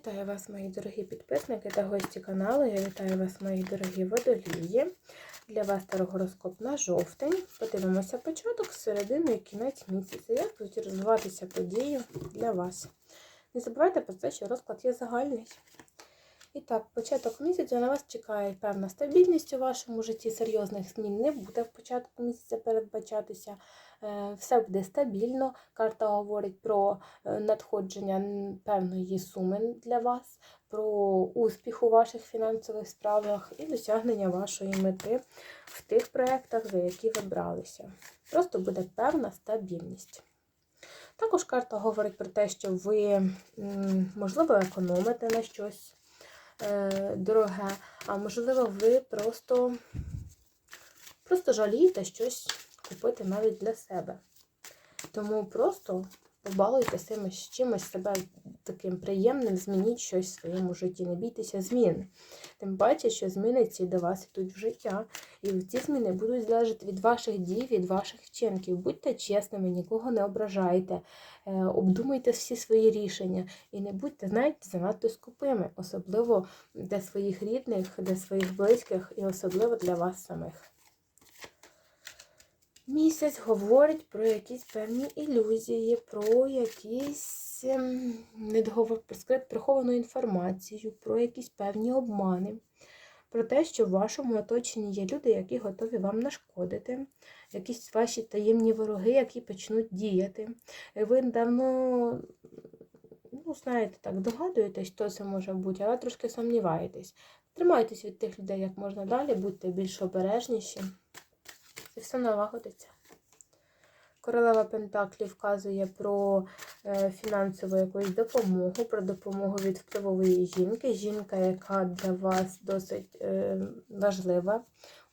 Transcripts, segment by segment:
Вітаю вас, мої дорогі підписники та гості каналу. Я вітаю вас, мої дорогі водолії. Для вас тарогороскоп на жовтень. Подивимося початок, середину і кінець місяця. Як будуть розвиватися події для вас. Не забувайте про те, що розклад є загальний. І так, початок місяця на вас чекає певна стабільність у вашому житті. Серйозних змін не буде в початку місяця передбачатися. Е, Все буде стабільно. Карта говорить про е, надходження певної суми для вас, про успіх у ваших фінансових справах і досягнення вашої мети в тих проєктах, за які ви бралися. Просто буде певна стабільність. Також карта говорить про те, що ви, можливо, економите на щось е, дороге, а можливо, ви просто, просто жалієте щось купити навіть для себе. Тому просто побалуйте себе з чимось себе таким приємним, змініть щось в своєму житті. Не бійтеся змін. Тим паче, що зміни ці до вас йдуть в життя. І ці зміни будуть залежати від ваших дій, від ваших вчинків. Будьте чесними, нікого не ображайте, е, обдумуйте всі свої рішення і не будьте, знаєте, занадто скупими, особливо для своїх рідних, для своїх близьких і особливо для вас самих. Місяць говорить про якісь певні ілюзії, про якісь ем, недоговор, приховану інформацію, про якісь певні обмани, про те, що в вашому оточенні є люди, які готові вам нашкодити, якісь ваші таємні вороги, які почнуть діяти. Ви давно, ну, знаєте, так, догадуєтесь, що це може бути, але трошки сумніваєтесь. Тримайтесь від тих людей як можна далі, будьте більш обережніші. І все налагодиться. Королева Пентаклі вказує про е, фінансову якусь допомогу, про допомогу від впливової жінки. Жінка, яка для вас досить е, важлива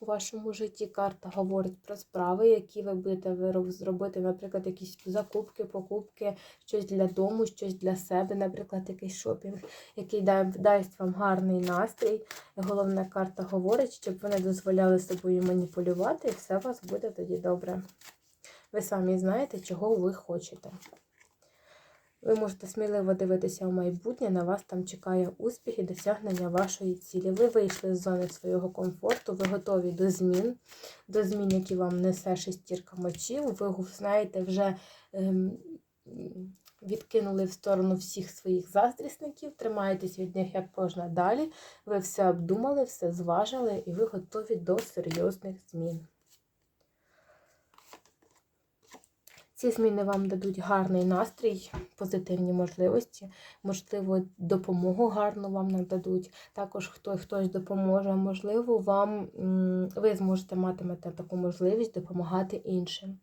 у вашому житті. Карта говорить про справи, які ви будете зробити, наприклад, якісь закупки, покупки, щось для дому, щось для себе, наприклад, якийсь шопінг, який да- дасть вам гарний настрій. Головна карта говорить, щоб ви не дозволяли собою маніпулювати, і все у вас буде тоді добре. Ви самі знаєте, чого ви хочете. Ви можете сміливо дивитися в майбутнє, на вас там чекає успіх і досягнення вашої цілі. Ви вийшли з зони свого комфорту, ви готові до змін, до змін, які вам несе шестірка мочів. Ви знаєте, вже ем, відкинули в сторону всіх своїх заздрісників, тримаєтесь від них як можна далі. Ви все обдумали, все зважили, і ви готові до серйозних змін. Ці зміни вам дадуть гарний настрій, позитивні можливості, можливо, допомогу гарну вам нададуть. Також хтось хтось допоможе, можливо, вам ви зможете матимете таку можливість допомагати іншим.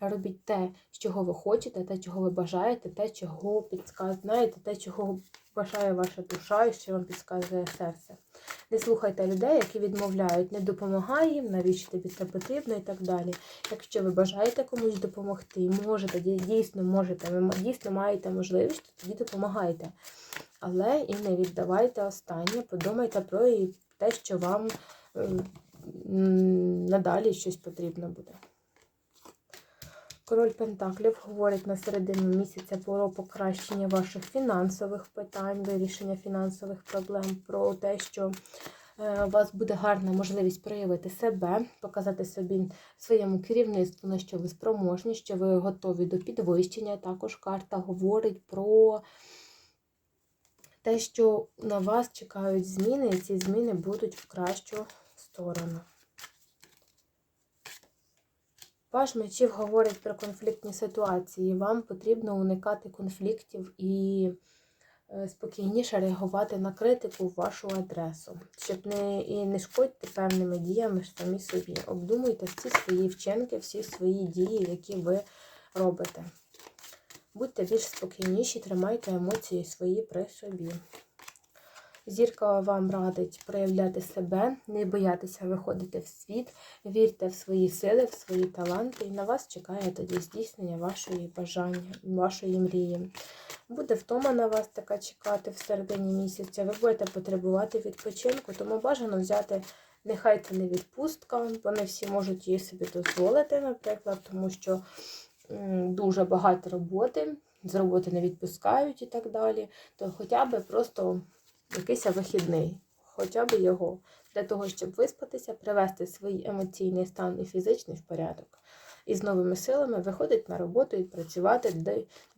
Робіть те, чого ви хочете, те, чого ви бажаєте, те, чого підказує, знаєте, те, чого бажає ваша душа і що вам підказує серце. Не слухайте людей, які відмовляють, не допомагай їм, навіщо тобі це потрібно і так далі. Якщо ви бажаєте комусь допомогти, можете, дійсно можете, ви дійсно маєте можливість, то тоді допомагайте. Але і не віддавайте останнє, подумайте про те, що вам е, надалі щось потрібно буде. Король Пентаклів говорить на середину місяця про покращення ваших фінансових питань, вирішення фінансових проблем, про те, що е, у вас буде гарна можливість проявити себе, показати собі своєму керівництву, на що ви спроможні, що ви готові до підвищення. Також карта говорить про те, що на вас чекають зміни, і ці зміни будуть в кращу сторону. Ваш мечів говорить про конфліктні ситуації. Вам потрібно уникати конфліктів і е, спокійніше реагувати на критику в вашу адресу, щоб не і не шкодьте певними діями самі собі. Обдумуйте всі свої вчинки, всі свої дії, які ви робите. Будьте більш спокійніші, тримайте емоції свої при собі. Зірка вам радить проявляти себе, не боятися виходити в світ, вірте в свої сили, в свої таланти, і на вас чекає тоді здійснення вашої бажання, вашої мрії. Буде втома на вас така чекати в середині місяця, ви будете потребувати відпочинку, тому бажано взяти, нехай це не відпустка, бо не всі можуть її собі дозволити, наприклад, тому що дуже багато роботи. з роботи не відпускають і так далі, то хоча б просто якийсь вихідний, хоча б його, для того, щоб виспатися, привести свій емоційний стан і фізичний в порядок. І з новими силами виходить на роботу і працювати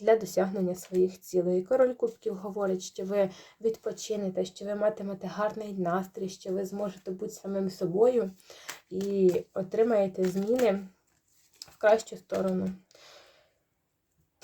для- досягнення своїх цілей. Король Кубків говорить, що ви відпочинете, що ви матимете гарний настрій, що ви зможете бути самим собою і отримаєте зміни в кращу сторону.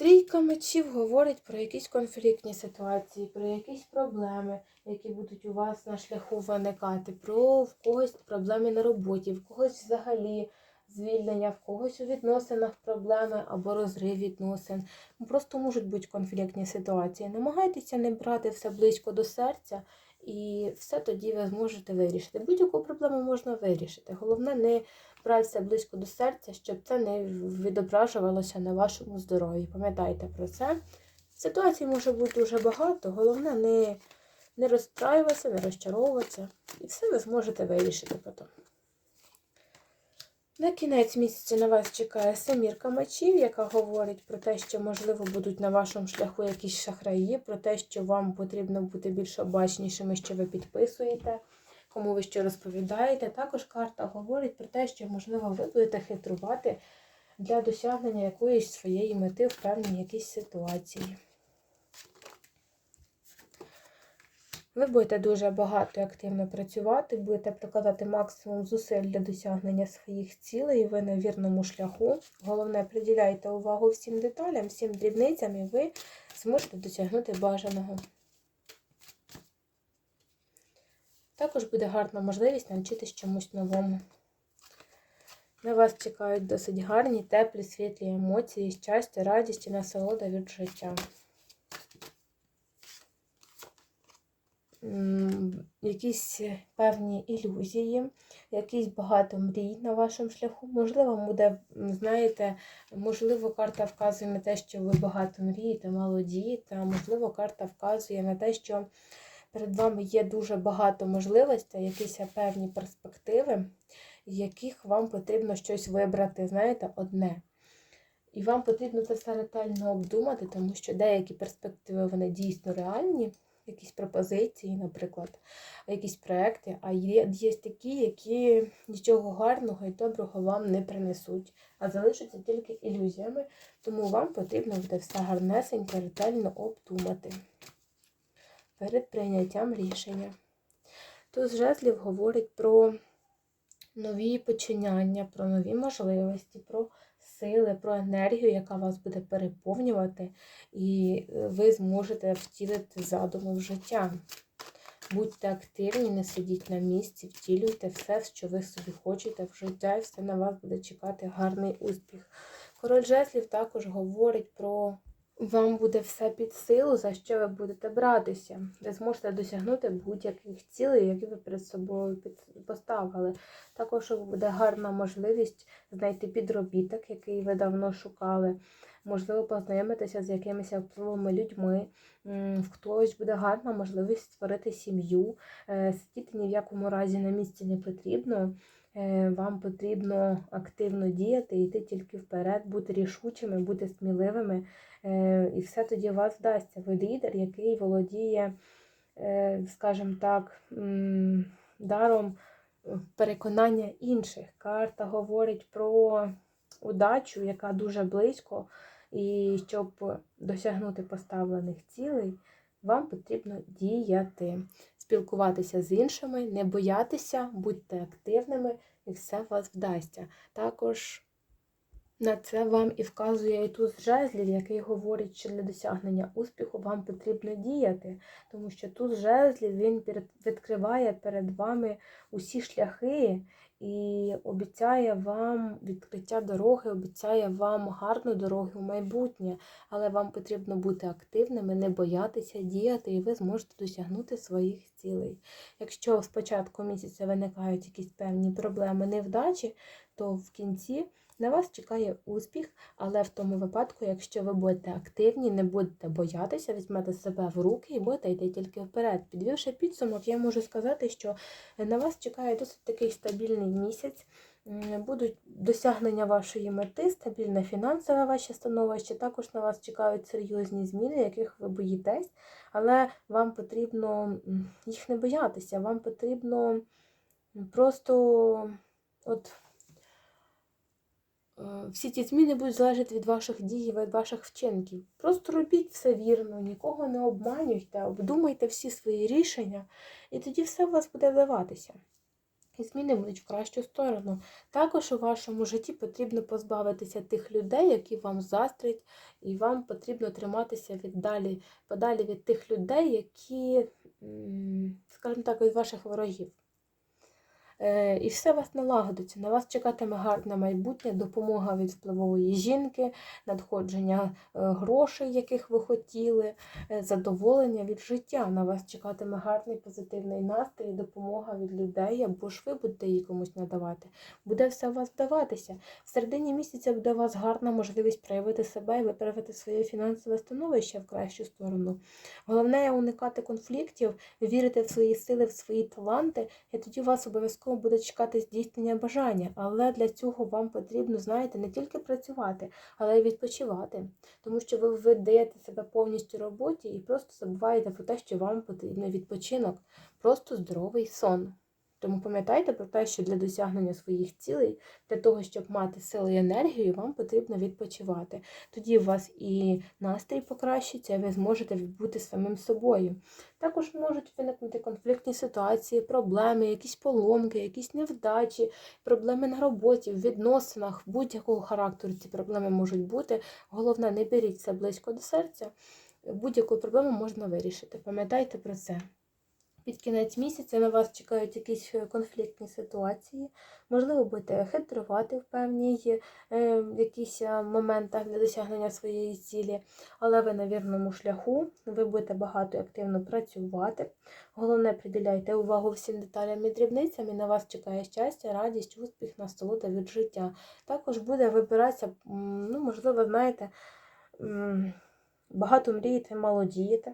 Трійка мечів говорить про якісь конфліктні ситуації, про якісь проблеми, які будуть у вас на шляху виникати, про в когось проблеми на роботі, в когось взагалі звільнення, в когось у відносинах проблеми або розрив відносин. Ну, Просто можуть бути конфліктні ситуації. Намагайтеся не брати все близько до серця, і все тоді ви зможете вирішити. Будь-яку проблему можна вирішити. Головне не брати близько до серця, щоб це не відображувалося на вашому здоров'ї. Пам'ятайте про це. Ситуацій може бути дуже багато, головне не, не розстраюватися, не розчаровуватися. І все ви зможете вирішити потім. На кінець місяця на вас чекає семірка мечів, яка говорить про те, що, можливо, будуть на вашому шляху якісь шахраї, про те, що вам потрібно бути більш обачнішими, що ви підписуєте, кому ви що розповідаєте. Також карта говорить про те, що, можливо, ви будете хитрувати для досягнення якоїсь своєї мети в певній якійсь ситуації. Ви будете дуже багато і активно працювати, будете прикладати максимум зусиль для досягнення своїх цілей, ви на вірному шляху. Головне, приділяйте увагу всім деталям, всім дрібницям, і ви зможете досягнути бажаного. Також буде гарна можливість навчитись чомусь новому. На вас чекають досить гарні, теплі, світлі емоції, щастя, радість і насолода від життя. Якісь певні ілюзії, якісь багато мрій на вашому шляху. Можливо, буде, знаєте, можливо, карта вказує на те, що ви багато мрієте, мало дієте, а можливо, карта вказує на те, що перед вами є дуже багато можливостей, якісь певні перспективи, з яких вам потрібно щось вибрати, знаєте, одне. І вам потрібно це все ретельно обдумати, тому що деякі перспективи вони дійсно реальні, якісь пропозиції, наприклад, якісь проекти, а є, є такі, які нічого гарного і доброго вам не принесуть, а залишаться тільки ілюзіями, тому вам потрібно буде все гарнесенько, ретельно обдумати перед прийняттям рішення. Туз жезлів говорить про нові починання, про нові можливості, про сили, про енергію, яка вас буде переповнювати, і ви зможете втілити задуми в життя. Будьте активні, не сидіть на місці, втілюйте все, що ви собі хочете в життя, і все на вас буде чекати гарний успіх. Король жезлів також говорить про вам буде все під силу, за що ви будете братися. Ви зможете досягнути будь-яких цілей, які ви перед собою поставили. Також буде гарна можливість знайти підробіток, який ви давно шукали. Можливо, познайомитися з якимись впливовими людьми. В хтось буде гарна можливість створити сім'ю. Е, Сидіти ні в якому разі на місці не потрібно. Е, Вам потрібно активно діяти, йти тільки вперед, бути рішучими, бути сміливими. Е, І все тоді у вас вдасться. Ви лідер, який володіє, е, скажімо так, даром е, переконання інших. Карта говорить про удачу, яка дуже близько, і щоб досягнути поставлених цілей, вам потрібно діяти, спілкуватися з іншими, не боятися, будьте активними, і все у вас вдасться. Також на це вам і вказує і туз жезлів, який говорить, що для досягнення успіху вам потрібно діяти, тому що туз жезлів він відкриває перед вами усі шляхи і обіцяє вам відкриття дороги, обіцяє вам гарну дорогу в майбутнє, але вам потрібно бути активними, не боятися діяти, і ви зможете досягнути своїх цілей. Якщо спочатку місяця виникають якісь певні проблеми, невдачі, то в кінці на вас чекає успіх, але в тому випадку, якщо ви будете активні, не будете боятися, візьмете себе в руки і будете йти тільки вперед. Підвівши підсумок, я можу сказати, що на вас чекає досить такий стабільний місяць. будуть досягнення вашої мети, стабільне фінансове ваше становище. Також на вас чекають серйозні зміни, яких ви боїтесь, але вам потрібно їх не боятися, вам потрібно просто от. Е, Всі ці зміни будуть залежати від ваших дій, від ваших вчинків. Просто робіть все вірно, нікого не обманюйте, обдумайте всі свої рішення, і тоді все у вас буде вдаватися. І зміни будуть в кращу сторону. Також у вашому житті потрібно позбавитися тих людей, які вам заздрять, і вам потрібно триматися віддалі, подалі від тих людей, які, скажімо так, від ваших ворогів. Е, І все вас налагодиться. На вас чекатиме гарне майбутнє, допомога від впливової жінки, надходження е, грошей, яких ви хотіли, е, задоволення від життя. На вас чекатиме гарний позитивний настрій, допомога від людей, або ж ви будете її комусь надавати. Буде все у вас вдаватися. В середині місяця буде у вас гарна можливість проявити себе і виправити своє фінансове становище в кращу сторону. Головне уникати конфліктів, вірити в свої сили, в свої таланти, і тоді у вас обов'язково буде чекати здійснення бажання. Але для цього вам потрібно, знаєте, не тільки працювати, але й відпочивати. Тому що ви видаєте себе повністю роботі і просто забуваєте про те, що вам потрібен відпочинок, просто здоровий сон. Тому пам'ятайте про те, що для досягнення своїх цілей, для того, щоб мати силу і енергію, вам потрібно відпочивати. Тоді у вас і настрій покращиться, і ви зможете бути самим собою. Також можуть виникнути конфліктні ситуації, проблеми, якісь поломки, якісь невдачі, проблеми на роботі, в відносинах, будь-якого характеру ці проблеми можуть бути. Головне, не беріть це близько до серця. Будь-яку проблему можна вирішити. Пам'ятайте про це. Під кінець місяця на вас чекають якісь е, конфліктні ситуації. Можливо, будете хитрувати в певній е, якісь е, моментах для досягнення своєї цілі, але ви на вірному шляху, ви будете багато активно працювати. Головне, приділяйте увагу всім деталям і дрібницям, і на вас чекає щастя, радість, успіх, насолода від життя. Також буде вибиратися, ну, можливо, знаєте, багато мрієте, мало дієте.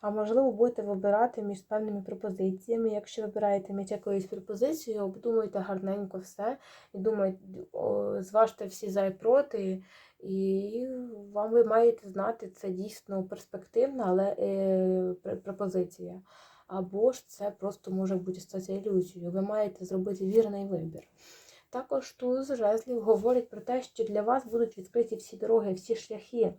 А можливо, будете вибирати між певними пропозиціями. Якщо вибираєте між якоюсь пропозицією, обдумуйте гарненько все і думайте, зважте всі за і проти, і вам ви маєте знати, це дійсно перспективна, але е, пропозиція. Або ж це просто може бути статися ілюзією. Ви маєте зробити вірний вибір. Також туз жезлів говорить про те, що для вас будуть відкриті всі дороги, всі шляхи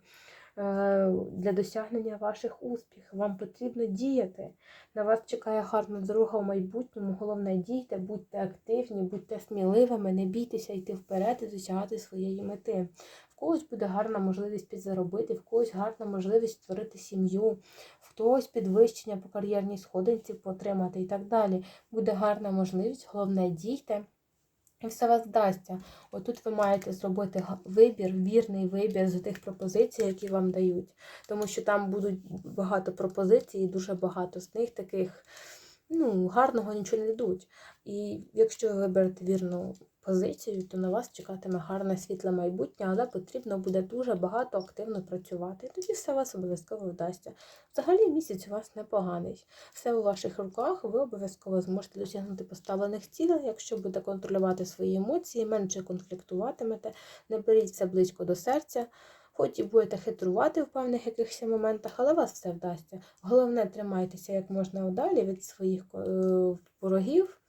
для досягнення ваших успіхів. Вам потрібно діяти. На вас чекає гарна дорога в майбутньому. Головне, дійте, будьте активні, будьте сміливими, не бійтеся йти вперед і досягати своєї мети. В когось буде гарна можливість підзаробити, в когось гарна можливість створити сім'ю, в хтось підвищення по кар'єрній сходинці потримати і так далі. Буде гарна можливість, головне, дійте. І все вас вдасться. Отут ви маєте зробити вибір, вірний вибір з тих пропозицій, які вам дають. Тому що там будуть багато пропозицій, і дуже багато з них таких ну, гарного нічого не дадуть. І якщо ви виберете вірну позицію, то на вас чекатиме гарне світле майбутнє, але потрібно буде дуже багато активно працювати. Тоді все вас обов'язково вдасться. Взагалі місяць у вас непоганий. Все у ваших руках, ви обов'язково зможете досягнути поставлених цілей, якщо будете контролювати свої емоції, менше конфліктуватимете, не беріть все близько до серця. Хоч і будете хитрувати в певних якихось моментах, але вас все вдасться. Головне, тримайтеся як можна далі від своїх е, ворогів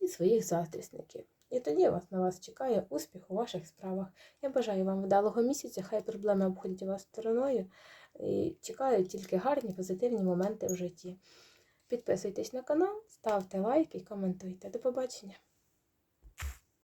і своїх заздрісників. І тоді вас на вас чекає успіх у ваших справах. Я бажаю вам вдалого місяця, хай проблеми обходять вас стороною. І чекаю тільки гарні позитивні моменти в житті. Підписуйтесь на канал, ставте лайки і коментуйте. До побачення!